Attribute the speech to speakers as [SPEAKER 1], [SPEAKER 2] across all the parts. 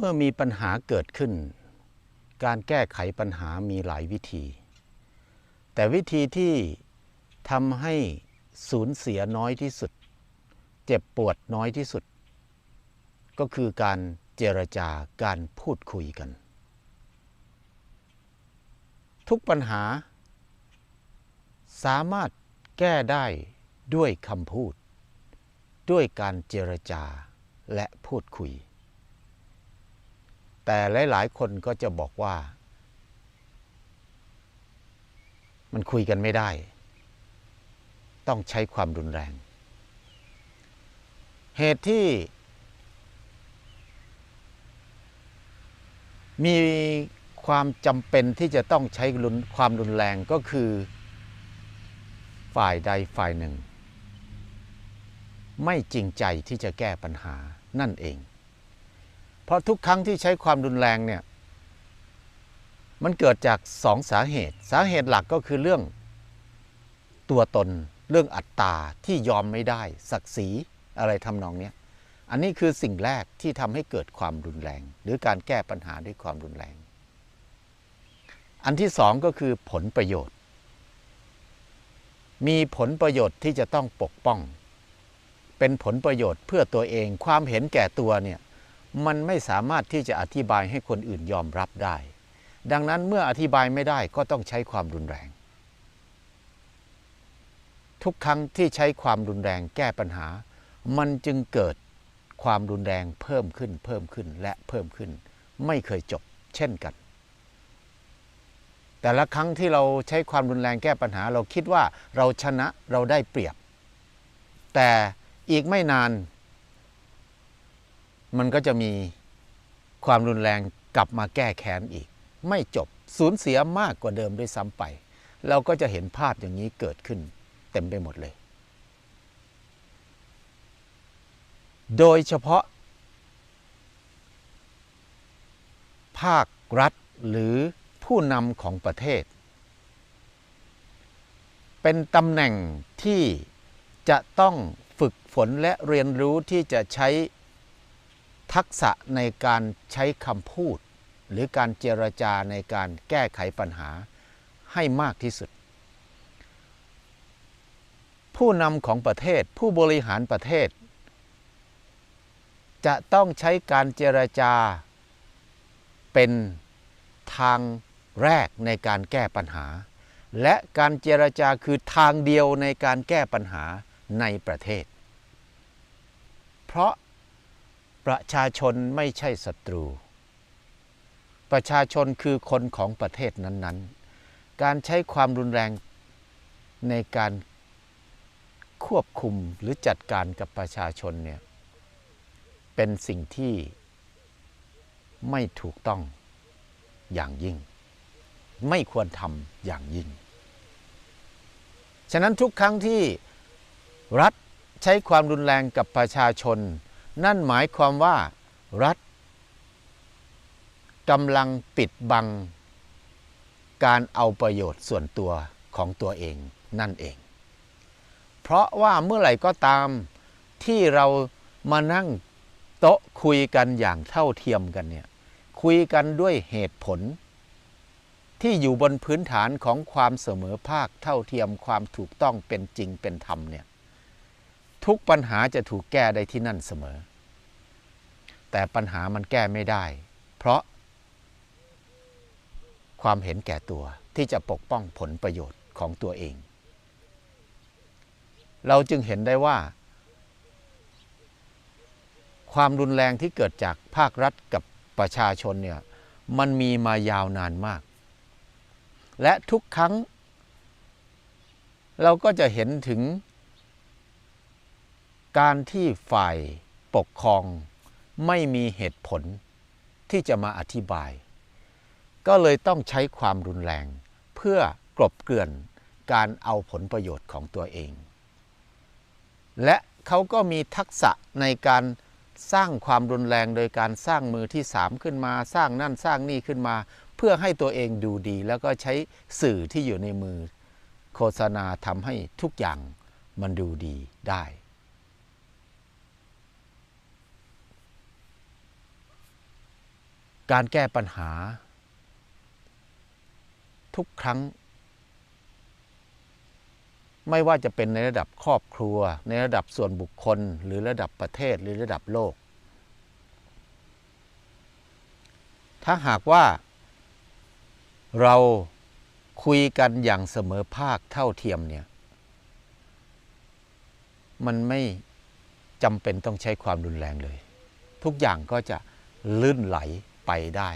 [SPEAKER 1] เมื่อมีปัญหาเกิดขึ้น การแก้ไขปัญหามีหลายวิธี แต่วิธีที่ทำให้สูญเสียน้อยที่สุด เจ็บปวดน้อยที่สุด ก็คือการเจรจาการพูดคุยกัน ทุกปัญหา สามารถแก้ได้ด้วยคำพูด ด้วยการเจรจาและพูดคุย แต่หลาย ๆ คนก็จะบอกว่า มันคุยกันไม่ได้ ต้องใช้ความรุนแรง เหตุที่ มีความจำเป็นที่จะต้องใช้ความรุนแรงก็คือ ฝ่ายใดฝ่ายหนึ่ง ไม่จริงใจที่จะแก้ปัญหานั่นเอง เพราะทุกครั้งที่ใช้ความรุนแรงเนี่ยมันเกิดจากสองสาเหตุ สาเหตุหลักก็คือเรื่อง ตัวตนเรื่องอัตตาที่ยอมไม่ได้ ศักดิ์ศรีอะไรทำนองเนี้ยอันนี้คือสิ่งแรกที่ทำให้เกิดความรุนแรง หรือการแก้ปัญหาด้วยความรุนแรง อันที่สองก็คือผลประโยชน์ มีผลประโยชน์ที่จะต้องปกป้อง เป็นผลประโยชน์เพื่อตัวเอง ความเห็นแก่ตัวเนี่ย มันไม่สามารถที่จะอธิบายให้คนอื่นยอมรับได้ ดังนั้นเมื่ออธิบายไม่ได้ก็ต้องใช้ความรุนแรง ทุกครั้งที่ใช้ความรุนแรงแก้ปัญหา มันจึงเกิดความรุนแรงเพิ่มขึ้นเพิ่มขึ้นและเพิ่มขึ้น ไม่เคยจบเช่นกัน แต่ละครั้งที่เราใช้ความรุนแรงแก้ปัญหา เราคิดว่าเราชนะเราได้เปรียบ แต่อีกไม่นาน มันก็จะมีความรุนแรงกลับมาแก้แค้นอีก ไม่จบสูญเสียมากกว่าเดิมด้วยซ้ำไป เราก็จะเห็นภาพอย่างนี้เกิดขึ้น เต็มไปหมดเลย โดยเฉพาะ ภาครัฐหรือผู้นำของประเทศ เป็นตำแหน่งที่จะต้องฝึกฝนและเรียนรู้ที่จะใช้ ทักษะในการใช้คำพูด หรือการเจรจาในการแก้ไขปัญหาให้มากที่สุด ผู้นำของประเทศผู้บริหารประเทศ จะต้องใช้การเจรจา เป็นทางแรกในการแก้ปัญหา และการเจรจาคือทางเดียวในการแก้ปัญหาในประเทศ เพราะ ประชาชนไม่ใช่ศัตรู ประชาชนคือคนของประเทศนั้น ๆ การใช้ความรุนแรงในการควบคุมหรือจัดการกับประชาชนเนี่ยเป็นสิ่งที่ไม่ถูกต้องอย่างยิ่ง ไม่ควรทำอย่างยิ่ง ฉะนั้นทุกครั้งที่รัฐใช้ความรุนแรงกับประชาชน นั่นหมายความว่ารัฐกำลังปิดบัง การเอาประโยชน์ส่วนตัวของตัวเองนั่นเอง เพราะว่าเมื่อไหร่ก็ตามที่เรามานั่งโต๊ะคุยกันอย่างเท่าเทียมกันเนี่ยคุยกันด้วยเหตุผล ที่อยู่บนพื้นฐานของความเสมอภาคเท่าเทียมความถูกต้องเป็นจริงเป็นธรรมเนี่ยทุกปัญหาจะถูกแก้ได้ที่นั่นเสมอ แต่ปัญหามันแก้ไม่ได้ เพราะ ความเห็นแก่ตัวที่จะปกป้องผลประโยชน์ของตัวเอง เราจึงเห็นได้ว่า ความรุนแรงที่เกิดจากภาครัฐกับประชาชนเนี่ยมันมีมายาวนานมาก และทุกครั้ง เราก็จะเห็นถึง การที่ฝ่ายปกครอง ไม่มีเหตุผลที่จะมาอธิบาย ก็เลยต้องใช้ความรุนแรง เพื่อกลบเกลื่อนการเอาผลประโยชน์ของตัวเอง และเขาก็มีทักษะในการสร้างความรุนแรงโดยการสร้างมือที่สามขึ้นมา สร้างนั่นสร้างนี่ขึ้นมา เพื่อให้ตัวเองดูดี แล้วก็ใช้สื่อที่อยู่ในมือ โฆษณาทำให้ทุกอย่างมันดูดีได้ การแก้ปัญหา ทุกครั้ง ไม่ว่าจะเป็นในระดับครอบครัว ในระดับส่วนบุคคล หรือระดับประเทศหรือระดับโลก ถ้าหากว่า เราคุยกันอย่างเสมอภาคเท่าเทียมเนี่ย มันไม่จำเป็นต้องใช้ความรุนแรงเลย ทุกอย่างก็จะลื่นไหล ไปได้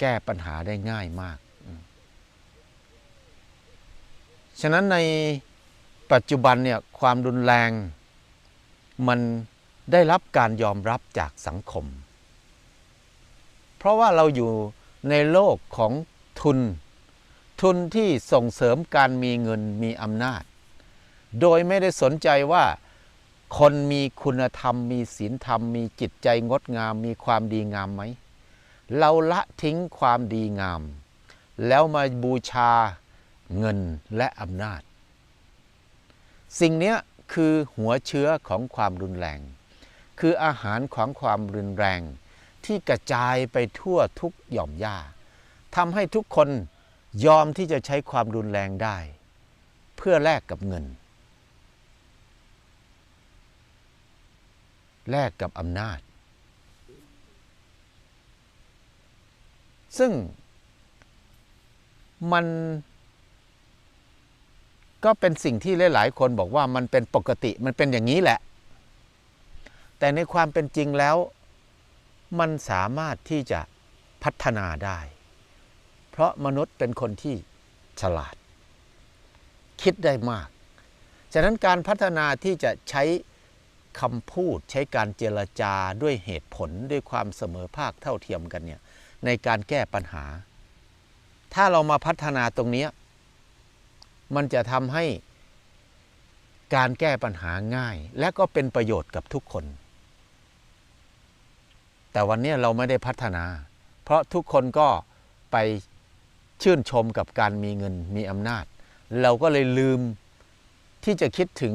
[SPEAKER 1] แก้ปัญหาได้ง่ายมาก ฉะนั้นในปัจจุบันเนี่ยความรุนแรงมันได้รับการยอมรับจากสังคม เพราะว่าเราอยู่ในโลกของทุน ทุนที่ส่งเสริมการมีเงินมีอำนาจ โดยไม่ได้สนใจว่าคนมีคุณธรรม มีศีลธรรม มีจิตใจงดงาม มีความดีงามไหม เราละทิ้งความดีงาม แล้วมาบูชาเงินและอำนาจ สิ่งนี้คือหัวเชื้อของความรุนแรง คืออาหารของความรุนแรง ที่กระจายไปทั่วทุกหย่อมหญ้าทำให้ทุกคนยอมที่จะใช้ความรุนแรงได้ เพื่อแลกกับเงิน แลกกับอำนาจ ซึ่งมันก็เป็นสิ่งที่หลาย ๆ คนบอกว่ามันเป็นปกติมันเป็นอย่างนี้แหละ แต่ในความเป็นจริงแล้วมันสามารถที่จะพัฒนาได้ เพราะมนุษย์เป็นคนที่ฉลาด คิดได้มาก ฉะนั้นการพัฒนาที่จะใช้คำพูดใช้การเจรจาด้วยเหตุผลด้วยความเสมอภาคเท่าเทียมกันเนี่ย ในการแก้ปัญหา ถ้าเรามาพัฒนาตรงนี้มันจะทำให้การแก้ปัญหาง่าย และก็เป็นประโยชน์กับทุกคน แต่วันนี้เราไม่ได้พัฒนา เพราะทุกคนก็ไปชื่นชมกับการมีเงินมีอำนาจ เราก็เลยลืมที่จะคิดถึง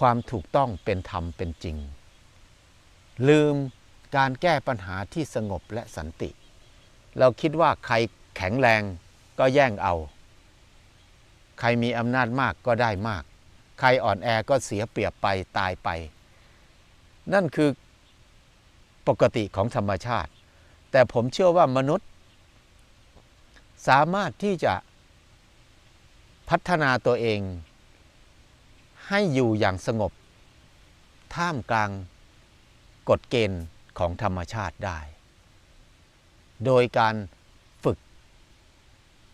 [SPEAKER 1] ความถูกต้องเป็นธรรมเป็นจริง ลืม การแก้ปัญหาที่สงบและสันติ เราคิดว่าใครแข็งแรงก็แย่งเอา ใครมีอำนาจมากก็ได้มาก ใครอ่อนแอก็เสียเปรียบไปตายไป นั่นคือปกติของธรรมชาติ แต่ผมเชื่อว่ามนุษย์ สามารถที่จะพัฒนาตัวเอง ให้อยู่อย่างสงบ ท่ามกลางกฎเกณฑ์ ของธรรมชาติได้ โดยการฝึก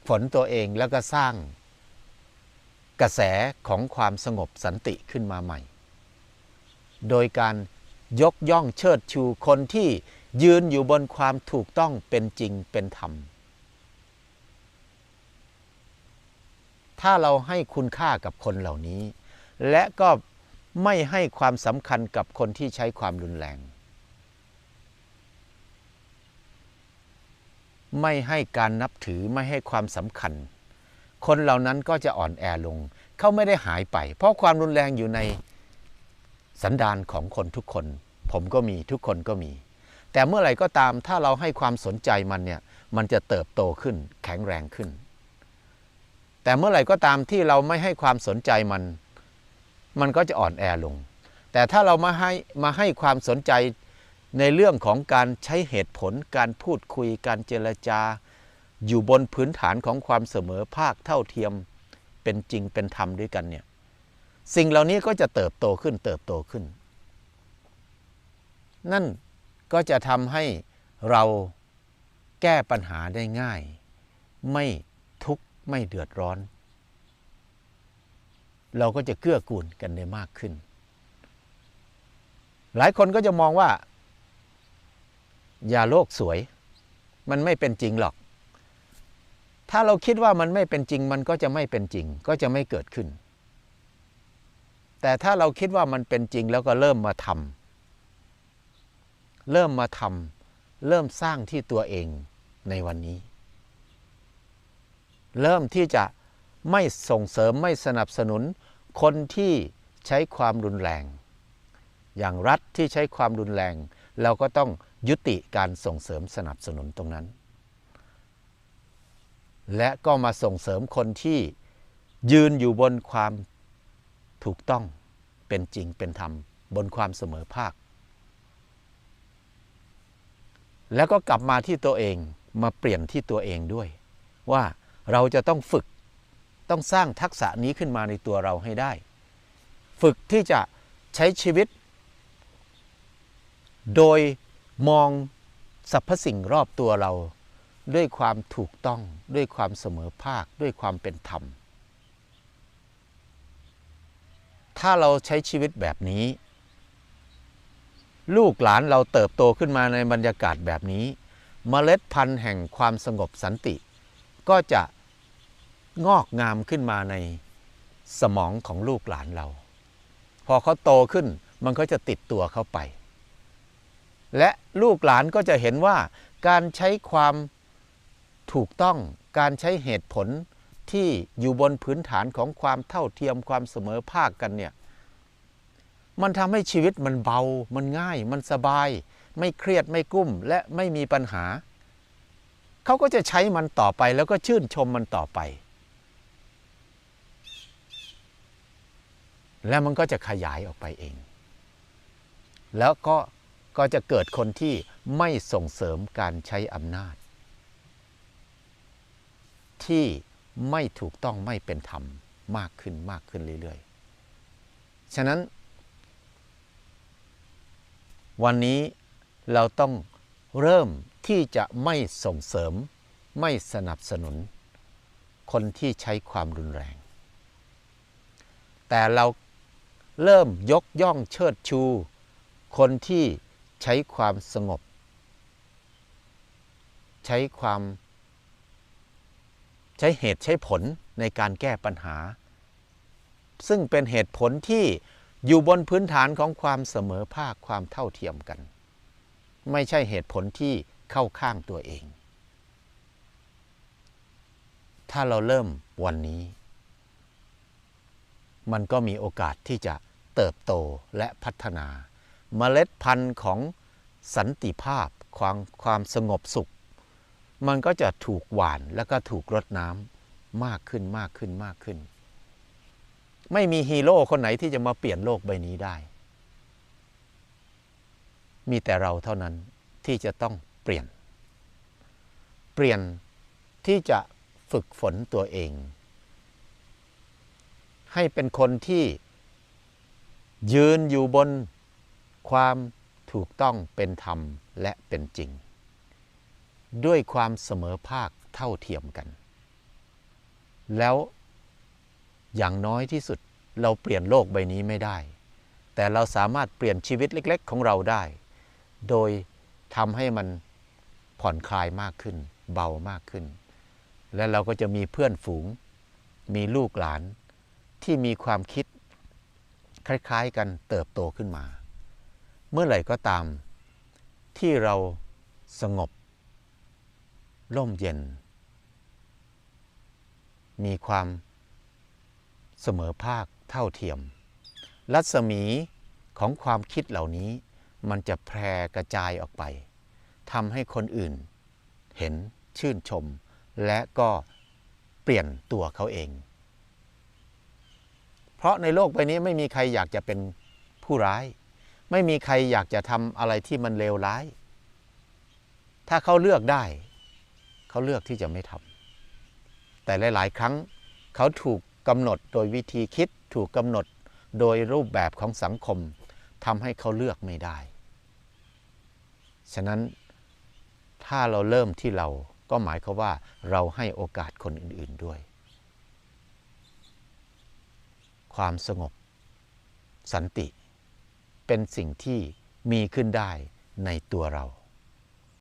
[SPEAKER 1] ฝนตัวเองแล้วก็สร้างกระแสของความสงบสันติขึ้นมาใหม่ โดยการยกย่องเชิดชูคนที่ยืนอยู่บนความถูกต้องเป็นจริงเป็นธรรม ถ้าเราให้คุณค่ากับคนเหล่านี้ และก็ไม่ให้ความสำคัญกับคนที่ใช้ความรุนแรง ไม่ให้การนับถือไม่ให้ความสำคัญ คนเหล่านั้นก็จะอ่อนแอลง เขาไม่ได้หายไป เพราะความรุนแรงอยู่ในสันดานของคนทุกคน ผมก็มีทุกคนก็มี แต่เมื่อไหร่ก็ตามถ้าเราให้ความสนใจมันเนี่ยมันจะเติบโตขึ้นแข็งแรงขึ้น แต่เมื่อไหร่ก็ตามที่เราไม่ให้ความสนใจมัน มันก็จะอ่อนแอลง แต่ถ้าเรามาให้มาให้ความสนใจ ในเรื่องของการใช้เหตุผลการพูดคุยการเจรจา อยู่บนพื้นฐานของความเสมอภาคเท่าเทียมเป็นจริงเป็นธรรมด้วยกันเนี่ยสิ่งเหล่านี้ก็จะเติบโตขึ้นเติบโตขึ้น นั่นก็จะทำให้เราแก้ปัญหาได้ง่าย ไม่ทุกข์ไม่เดือดร้อน เราก็จะเกื้อกูลกันได้มากขึ้น หลายคนก็จะมองว่า อย่าโลกสวย มันไม่เป็นจริงหรอก ถ้าเราคิดว่ามันไม่เป็นจริง มันก็จะไม่เป็นจริง ก็จะไม่เกิดขึ้น แต่ถ้าเราคิดว่ามันเป็นจริงแล้วก็เริ่มมาทำเริ่มมาทำเริ่มสร้างที่ตัวเองในวันนี้ เริ่มที่จะไม่ส่งเสริมไม่สนับสนุนคนที่ใช้ความรุนแรง อย่างรัฐที่ใช้ความรุนแรง เราก็ต้อง ยุติการส่งเสริมสนับสนุนตรงนั้น และก็มาส่งเสริมคนที่ยืนอยู่บนความถูกต้องเป็นจริงเป็นธรรม บนความเสมอภาค แล้วก็กลับมาที่ตัวเองมาเปลี่ยนที่ตัวเองด้วย ว่าเราจะต้องฝึกต้องสร้างทักษะนี้ขึ้นมาในตัวเราให้ได้ ฝึกที่จะใช้ชีวิต โดย มองสรรพสิ่งรอบตัวเรา ด้วยความถูกต้องด้วยความเสมอภาคด้วยความเป็นธรรม ถ้าเราใช้ชีวิตแบบนี้ ลูกหลานเราเติบโตขึ้นมาในบรรยากาศแบบนี้เมล็ดพันธุ์แห่งความสงบสันติ ก็จะงอกงามขึ้นมาในสมองของลูกหลานเรา พอเขาโตขึ้นมันก็จะติดตัวเขาไป และลูกหลานก็จะเห็นว่าการใช้ความถูกต้องการใช้เหตุผลที่อยู่บนพื้นฐานของความเท่าเทียมความเสมอภาคกันเนี่ยมันทำให้ชีวิตมันเบา มันง่าย มันสบาย ไม่เครียดไม่กุ้ม และไม่มีปัญหา เขาก็จะใช้มันต่อไปแล้วก็ชื่นชมมันต่อไป แล้วมันก็จะขยายออกไปเอง แล้วก็ ก็จะเกิดคนที่ไม่ส่งเสริมการใช้อำนาจ ที่ไม่ถูกต้องไม่เป็นธรรมมากขึ้นมากขึ้นเรื่อยๆ ฉะนั้น วันนี้เราต้องเริ่มที่จะไม่ส่งเสริมไม่สนับสนุน คนที่ใช้ความรุนแรง แต่เราเริ่มยกย่องเชิดชู คนที่ ใช้ความสงบ ใช้ความ ใช้เหตุใช้ผลในการแก้ปัญหา ซึ่งเป็นเหตุผลที่อยู่บนพื้นฐานของความเสมอภาคความเท่าเทียมกัน ไม่ใช่เหตุผลที่เข้าข้างตัวเอง ถ้าเราเริ่มวันนี้ มันก็มีโอกาสที่จะเติบโตและพัฒนา เมล็ดพันธุ์ของสันติภาพความความสงบสุข มันก็จะถูกหว่านแล้วก็ถูกรดน้ำมากขึ้นมากขึ้นมากขึ้น ไม่มีฮีโร่คนไหนที่จะมาเปลี่ยนโลกใบนี้ได้ มีแต่เราเท่านั้นที่จะต้องเปลี่ยน เปลี่ยนที่จะฝึกฝนตัวเอง ให้เป็นคนที่ยืนอยู่บน ความถูกต้องเป็นธรรมและเป็นจริง ด้วยความเสมอภาคเท่าเทียมกัน แล้วอย่างน้อยที่สุดเราเปลี่ยนโลกใบนี้ไม่ได้ แต่เราสามารถเปลี่ยนชีวิตเล็ก ๆ ของเราได้ โดยทำให้มันผ่อนคลายมากขึ้น เบามากขึ้น และเราก็จะมีเพื่อนฝูง มีลูกหลานที่มีความคิดคล้าย ๆ กันเติบโตขึ้นมา เมื่อไหร่ก็ตาม ที่เราสงบ ร่มเย็น มีความเสมอภาคเท่าเทียม รัศมีของความคิดเหล่านี้ มันจะแพร่กระจายออกไปทำให้คนอื่น เห็นชื่นชม และก็เปลี่ยนตัวเขาเอง เพราะในโลกใบนี้ไม่มีใครอยากจะเป็นผู้ร้าย ไม่มีใครอยากจะทำอะไรที่มันเลวร้าย ถ้าเขาเลือกได้ เขาเลือกที่จะไม่ทำแต่หลาย ๆ ครั้งเขาถูกกำหนดโดยวิธีคิดถูกกำหนดโดยรูปแบบของสังคมทำให้เขาเลือกไม่ได้ ฉะนั้นถ้าเราเริ่มที่เราก็หมายความว่าเราให้โอกาสคนอื่น ๆด้วย ความสงบ สันติ เป็นสิ่งที่มีขึ้นได้ในตัวเรา